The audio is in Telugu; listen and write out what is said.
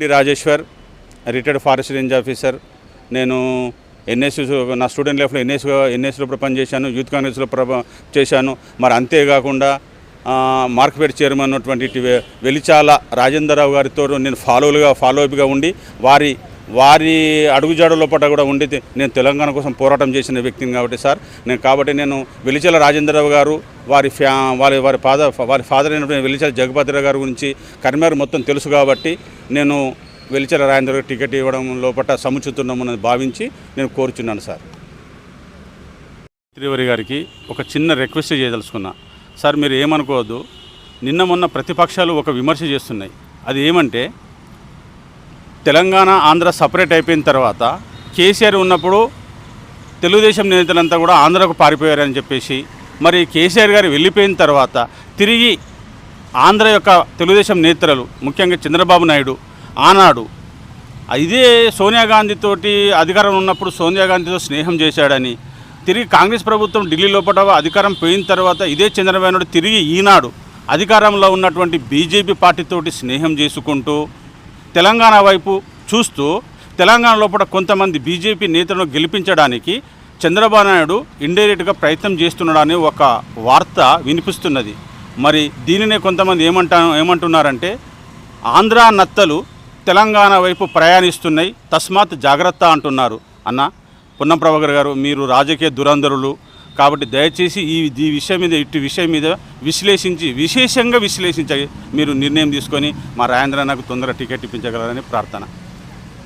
D Rajeshwar retired forest range officer. నేను ఎన్ఎస్ నా స్టూడెంట్ లైఫ్లో ఎన్ఎస్ ఎన్ఎస్లో ప్రపంచం పనిచేశాను యూత్ కాంగ్రెస్లో ప్రభ చేశాను. మరి అంతేకాకుండా మార్క్పేట్ చైర్మన్ ఉన్నటువంటి వెలిచాల రాజేంద్రరావు గారితో నేను ఫాలోలుగా ఫాలోఅప్గా ఉండి వారి వారి అడుగుజాడలో పట్ల కూడా ఉండి నేను తెలంగాణ కోసం పోరాటం చేసిన వ్యక్తిని కాబట్టి సార్. నేను కాబట్టి నేను వెలిచల రాజేంద్రరావు గారు వారి ఫ్యా వారి వారి ఫాదర్ వారి ఫాదర్ అయినటువంటి వెలిచాల జగపతిరావు గారి గురించి కరిమేర మొత్తం తెలుసు కాబట్టి నేను వెలిచెల రాజేంద్ర టికెట్ ఇవ్వడం లోపల సముచితున్నామని భావించి నేను కోరుచున్నాను సార్. త్రివరి గారికి ఒక చిన్న రిక్వెస్ట్ చేయదలుచుకున్నా. సార్ మీరు ఏమనుకోవద్దు. నిన్న మొన్న ప్రతిపక్షాలు ఒక విమర్శ చేస్తున్నాయి. అది ఏమంటే తెలంగాణ ఆంధ్ర సపరేట్ అయిపోయిన తర్వాత కేసీఆర్ ఉన్నప్పుడు తెలుగుదేశం నేతలంతా కూడా ఆంధ్రకు పారిపోయారని చెప్పేసి మరి కేసీఆర్ గారు వెళ్ళిపోయిన తర్వాత తిరిగి ఆంధ్ర యొక్క తెలుగుదేశం నేతలు ముఖ్యంగా చంద్రబాబు నాయుడు ఆనాడు ఇదే సోనియా గాంధీతోటి అధికారం ఉన్నప్పుడు సోనియా గాంధీతో స్నేహం చేశాడని తిరిగి కాంగ్రెస్ ప్రభుత్వం ఢిల్లీ లోపల అధికారం పోయిన తర్వాత ఇదే చంద్రబాబు నాయుడు తిరిగి ఈనాడు అధికారంలో ఉన్నటువంటి బీజేపీ పార్టీతోటి స్నేహం చేసుకుంటూ తెలంగాణ వైపు చూస్తూ తెలంగాణ లోపల కొంతమంది బీజేపీ నేతలను గెలిపించడానికి చంద్రబాబు నాయుడు ఇండైరెక్ట్గా ప్రయత్నం చేస్తున్నాడని ఒక వార్త వినిపిస్తున్నది. మరి దీనినే కొంతమంది ఏమంటా ఏమంటున్నారంటే ఆంధ్ర నత్తలు తెలంగాణ వైపు ప్రయాణిస్తున్నాయి తస్మాత్ జాగ్రత్త అంటున్నారు. అన్న పొన్నం ప్రభాకర్ గారు మీరు రాజకీయ దురంధరులు కాబట్టి దయచేసి ఈ ఈ విషయం మీద ఇటు విషయం మీద విశ్లేషించి విశేషంగా విశ్లేషించి మీరు నిర్ణయం తీసుకొని మా రాజేంద్ర నాకు తొందరగా టికెట్ ఇప్పించగలరని ప్రార్థన.